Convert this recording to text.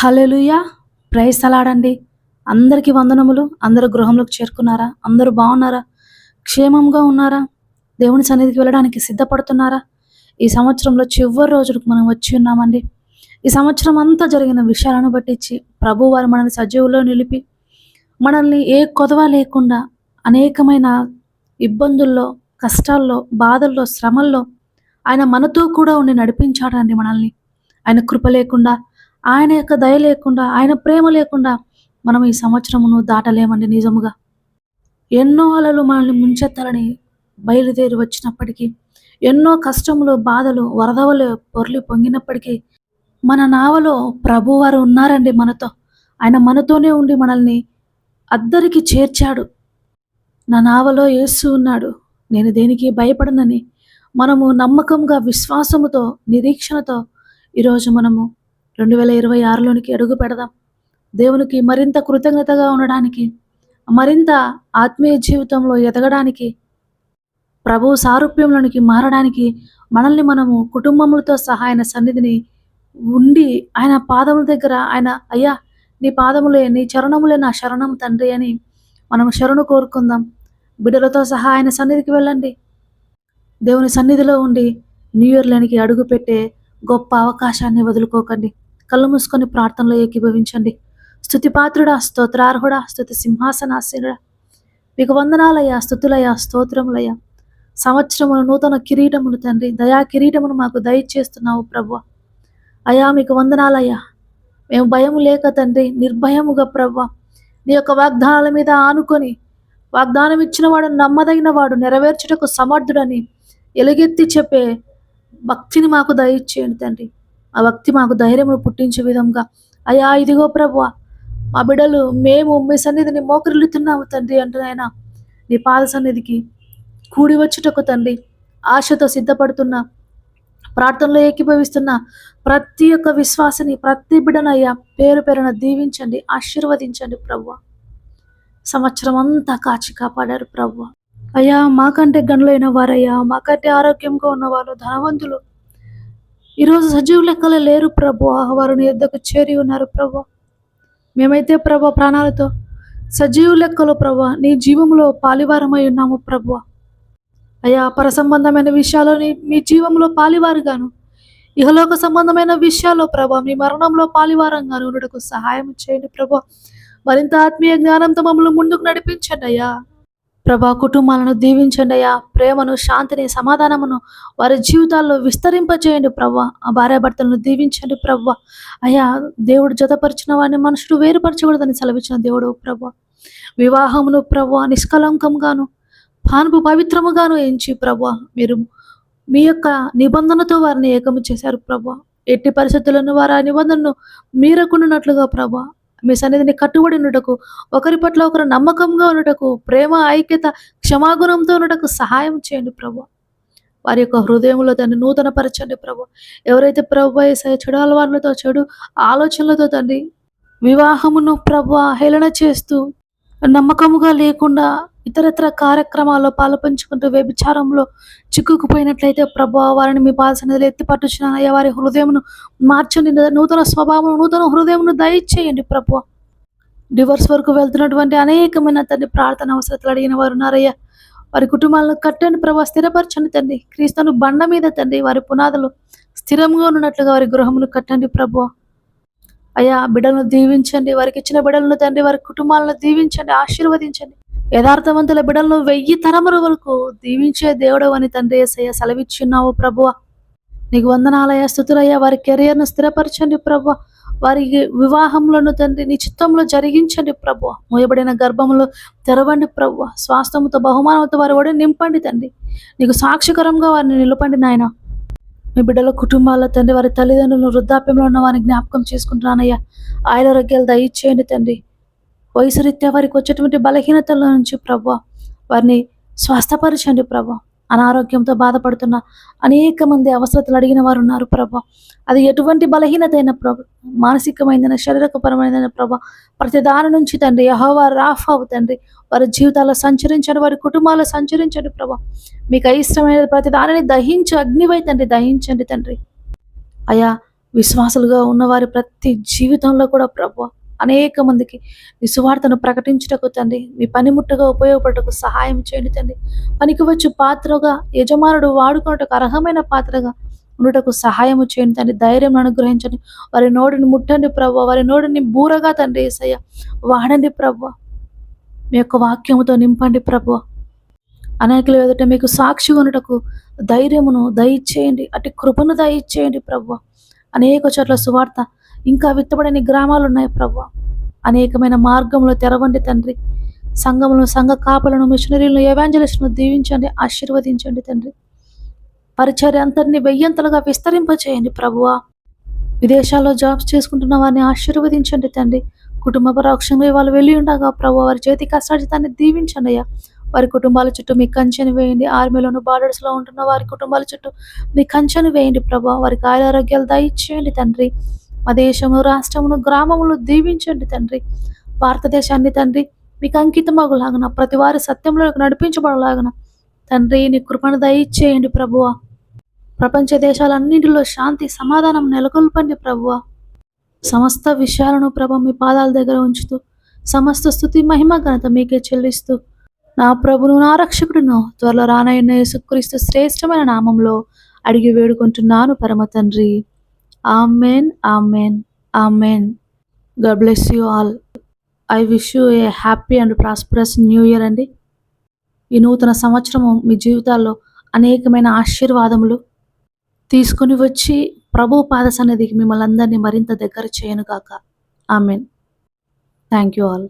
హల్లెలూయా. Price అందరికీ వందనములు. అందరూ గృహంలోకి చేరుకున్నారా? అందరూ బాగున్నారా? క్షేమంగా ఉన్నారా? దేవుని సన్నిధికి వెళ్ళడానికి సిద్ధపడుతున్నారా? ఈ సంవత్సరంలో చివరి రోజులకు మనం వచ్చి ఉన్నామండి. ఈ సంవత్సరం అంతా జరిగిన విషయాలను బట్టించి ప్రభు వారు మనల్ని సజీవులో నిలిపి మనల్ని ఏ కొదవ లేకుండా అనేకమైన ఇబ్బందుల్లో కష్టాల్లో బాధల్లో శ్రమల్లో ఆయన మనతో కూడా ఉండి నడిపించాడండి మనల్ని. ఆయన కృప లేకుండా ఆయన యొక్క దయ లేకుండా ఆయన ప్రేమ లేకుండా మనం ఈ సంవత్సరమును దాటలేమండి నిజముగా. ఎన్నో అలలు మనల్ని ముంచెత్తాలని బయలుదేరి వచ్చినప్పటికీ ఎన్నో కష్టములు బాధలు వరదవలు పొర్లి పొంగినప్పటికీ మన నావలో ప్రభువారు ఉన్నారండి మనతో. ఆయన మనతోనే ఉండి మనల్ని అద్దరికి చేర్చాడు. నా నావలో యేసు ఉన్నాడు. నేను దేనికి భయపడనని మనము నమ్మకంగా విశ్వాసముతో నిరీక్షణతో ఈరోజు మనము రెండు వేల ఇరవై ఆరులోనికి అడుగు పెడదాం. దేవునికి మరింత కృతజ్ఞతగా ఉండడానికి మరింత ఆత్మీయ జీవితంలో ఎదగడానికి ప్రభు సారూప్యంలోనికి మారడానికి మనల్ని మనము కుటుంబములతో సహా ఆయన సన్నిధిని ఉండి ఆయన పాదముల దగ్గర ఆయన అయ్యా నీ పాదములే నీ చరణములే నా శరణం తండ్రి అని మనం శరణు కోరుకుందాం. బిడ్డలతో సహా ఆయన సన్నిధికి వెళ్ళండి. దేవుని సన్నిధిలో ఉండి న్యూ ఇయర్లోనికి అడుగు పెట్టే గొప్ప అవకాశాన్ని వదులుకోకండి. కళ్ళు మూసుకొని ప్రార్థనలో ఏకీభవించండి. స్థుతిపాత్రుడా స్తోత్రార్హుడా స్థుతి సింహాసనాసీనుడా. మీకు వందనాలయ్యా స్థుతులయ్యా స్తోత్రములయ్యా. సంవత్సరము నూతన కిరీటములు తండ్రి దయా కిరీటమును మాకు దయచేస్తున్నావు ప్రభు అయా మీకు వందనాలయ్యా. మేము భయం లేక తండ్రి నిర్భయముగా ప్రభు నీ యొక్క వాగ్దానాల మీద ఆనుకొని వాగ్దానం ఇచ్చిన వాడు నమ్మదగిన వాడు నెరవేర్చుటకు సమర్థుడని ఎలుగెత్తి చెప్పే భక్తిని మాకు దయచేయండి తండ్రి. ఆ భక్తి మాకు ధైర్యము పుట్టించే విధంగా. అయ్యా ఇదిగో ప్రభు మా బిడ్డలు మేము మీ సన్నిధిని మోకరిల్లుతున్నాము తండ్రి అంటున్నాయన నీ పాద సన్నిధికి కూడి వచ్చుటకు తండ్రి ఆశతో సిద్ధపడుతున్న ప్రార్థనలో ఏకీభవిస్తున్న ప్రతి ఒక్క విశ్వాసని ప్రతి బిడనయ్యా పేరు పేరున దీవించండి ఆశీర్వదించండి ప్రభు సంవత్సరం అంతా కాచి కాపాడారు ప్రభు అయ్యా మాకంటే గనులైన వారయ్యా మాకంటే ఆరోగ్యంగా ఉన్నవారు ధనవంతులు ఈరోజు సజీవ లెక్కలు లేరు ప్రభు. వారు నీ యొద్దకు చేరి ఉన్నారు ప్రభు. మేమైతే ప్రభు ప్రాణాలతో సజీవ లెక్కలో ప్రభు. నీ జీవంలో పాలివారమై ఉన్నాము ప్రభు. అయ్యా పర సంబంధమైన విషయాలు మీ జీవంలో పాలివారుగాను. ఇహలోక సంబంధమైన విషయాల్లో ప్రభా మీ మరణంలో పాలివారంగాను. ఉండటకు సహాయం చేయండి ప్రభు. మరింత ఆత్మీయ జ్ఞానంతో మమ్మల్ని ముందుకు నడిపించండి అయ్యా. ప్రభా కుటుంబాలను దీవించండి అయ్యా. ప్రేమను శాంతిని సమాధానమును వారి జీవితాల్లో విస్తరింపచేయండి ప్రవ్వ ఆ భార్యాభర్తలను దీవించండి ప్రభా. అయ్యా దేవుడు జతపరిచిన వారిని మనుషుడు వేరుపరచకూడదని సెలవిచ్చిన దేవుడు ప్రభా. వివాహమును ప్రభా నిష్కలంకంగాను పానుపు పవిత్రముగాను ఎంచి ప్రభా మీరు మీ యొక్క నిబంధనతో వారిని ఏకము చేశారు ప్రభా. ఎట్టి పరిస్థితులను వారు ఆ నిబంధనను మీరకుండానట్లుగా ప్రభా మీ సన్నిధిని కట్టుబడి ఉండటకు ఒకరి పట్ల ఒకరు నమ్మకంగా ఉండటకు ప్రేమ ఐక్యత క్షమాగుణంతో ఉండటకు సహాయం చేయండి ప్రభు. వారి యొక్క హృదయంలో దాన్ని నూతన పరచండి ప్రభు. ఎవరైతే ప్రభు వేసే చెడు అలవాట్లతో చెడు ఆలోచనలతో తండ్రి వివాహమును ప్రభు హేళన చేస్తూ నమ్మకముగా లేకుండా ఇతరత్ర కార్యక్రమాల్లో పాలుపంచుకుంటూ వ్యభిచారంలో చిక్కుకుపోయినట్లయితే ప్రభు వారిని మీ పాదసన్నిధిలో ఎత్తి వారి హృదయమును మార్చండి. నూతన స్వభావం నూతన హృదయమును దయచేయండి ప్రభు. డివోర్స్ వరకు వెళ్తున్నటువంటి అనేకమైన తండ్రి ప్రార్థన అవసరతలు అడిగిన వారు ఉన్నారయ్యా. వారి కుటుంబాలను కట్టండి ప్రభా స్థిరపరచండి తండ్రి. క్రీస్తును బండ మీద తండ్రి. వారి పునాదులు స్థిరంగా ఉన్నట్లుగా వారి గృహమును కట్టండి ప్రభు. అయ్యా బిడ్డలను దీవించండి వారికి ఇచ్చిన బిడ్డలను తండ్రి వారి కుటుంబాలను దీవించండి ఆశీర్వదించండి. యథార్థవంతుల బిడ్డలను వెయ్యి తరముల వరకు దీవించే దేవుడు అని తండ్రి ఏసయ్య సెలవిచ్చున్నావు ప్రభువ. నీకు వందనాలయ స్థుతులయ్యా వారి కెరియర్ను స్థిరపరచండి ప్రభు వారి వివాహములను తండ్రి నీ చిత్తంలో జరిగించండి ప్రభు మోయబడిన గర్భములు తెరవండి ప్రభు స్వాస్థముతో బహుమానంతో వారి ఒడి నింపండి తండ్రి. నీకు సాక్షికరంగా వారిని నిలపండి నాయన. మీ బిడ్డల కుటుంబాల తండ్రి వారి తల్లిదండ్రులను వృద్ధాప్యంలో ఉన్న వారిని జ్ఞాపకం చేసుకుంటున్నానయ్యా. ఆయురారోగ్యాలు దయచేయండి తండ్రి. వయసు రీత్యా వారికి వచ్చేటువంటి బలహీనతల నుంచి ప్రభు వారిని స్వస్థపరచండి ప్రభా. అనారోగ్యంతో బాధపడుతున్న అనేక మంది అవసరతలు అడిగిన వారు ఉన్నారు ప్రభా. అది ఎటువంటి బలహీనత అయిన మానసికమైన శారీరకపరమైన ప్రభు ప్రతి దాని నుంచి తండ్రి యహోవా రాఫావు తండ్రి వారి జీవితాల్లో సంచరించండి వారి కుటుంబాల్లో సంచరించండి ప్రభా. మీకు అయిష్టమైన ప్రతి దానిని దహించు అగ్నివై తండ్రి దహించండి తండ్రి. అయా విశ్వాసులుగా ఉన్నవారి ప్రతి జీవితంలో కూడా ప్రభా అనేక మందికి మీ సువార్తను ప్రకటించుటకు తండ్రి మీ పనిముట్టుగా ఉపయోగపడటకు సహాయం చేయండి తండ్రి. పనికి వచ్చి పాత్రగా యజమానుడు వాడుకున్నటకు అర్హమైన పాత్రగా ఉండటకు సహాయము చేయండి తండ్రి. ధైర్యం అనుగ్రహించండి. వారి నోటిని ముట్టండి ప్రభు. వారి నోటిని బూరగా తండ్రి ఏసయ్య. వాడండి ప్రభు. మీ యొక్క వాక్యముతో నింపండి ప్రభు. అనేకలు ఎదుట మీకు సాక్షి ఉండటకు ధైర్యమును దయచేయండి. అటు కృపను దయచేయండి ప్రభు. అనేక చోట్ల సువార్త ఇంకా విత్తబడని గ్రామాలు ఉన్నాయి ప్రభు. అనేకమైన మార్గంలో తెరవండి తండ్రి. సంఘములను సంఘ కాపలను మిషనరీలను ఎవాంజలిస్టును దీవించండి ఆశీర్వదించండి తండ్రి. పరిచర్య అంతటిని వెయ్యంతలుగా విస్తరింపచేయండి ప్రభువా. విదేశాల్లో జాబ్స్ చేసుకుంటున్న వారిని ఆశీర్వదించండి తండ్రి. కుటుంబ పరోక్షంగా వాళ్ళు వెళ్ళి ఉండగా ప్రభు వారి చేతి కష్టాజితాన్ని దీవించండి అయ్యా. వారి కుటుంబాల చుట్టూ మీ కంచెను వేయండి. ఆర్మీలోను బార్డర్స్లో ఉంటున్న వారి కుటుంబాల చుట్టూ మీ కంచెను వేయండి ప్రభా. వారికి ఆరోగ్యాలు దయచేయండి తండ్రి. మా దేశము రాష్ట్రమును గ్రామములు దీవించండి తండ్రి. భారతదేశాన్ని తండ్రి మీకు అంకితమగులాగన ప్రతి వారి సత్యంలో నడిపించబడలాగన. తండ్రి నీ కృపను దయచేయండి ప్రభువ. ప్రపంచ దేశాలన్నింటిలో శాంతి సమాధానం నెలకొల్పండి ప్రభువ. సమస్త విషయాలను ప్రభ మీ పాదాల దగ్గర ఉంచుతూ సమస్త స్థుతి మహిమ ఘనత మీకే చెల్లిస్తూ నా ప్రభును నా రక్షకుడును త్వరలో రానయ్యన్న యేసుక్రీస్తు శ్రేష్టమైన నామంలో అడిగి వేడుకుంటున్నాను పరమ తండ్రి. Amen amen amen god bless you all I wish you a happy and prosperous new year అండి. ఈ నూతన సంవత్సరము మీ జీవితాల్లో అనేకమైన ఆశీర్వాదములు తీసుకుని వచ్చి ప్రభు పాద సన్నిధికి మిమ్మల్ని అందరినీ మరింత దగ్గర చేయను కాక ఆమెన్ థ్యాంక్ యూ ఆల్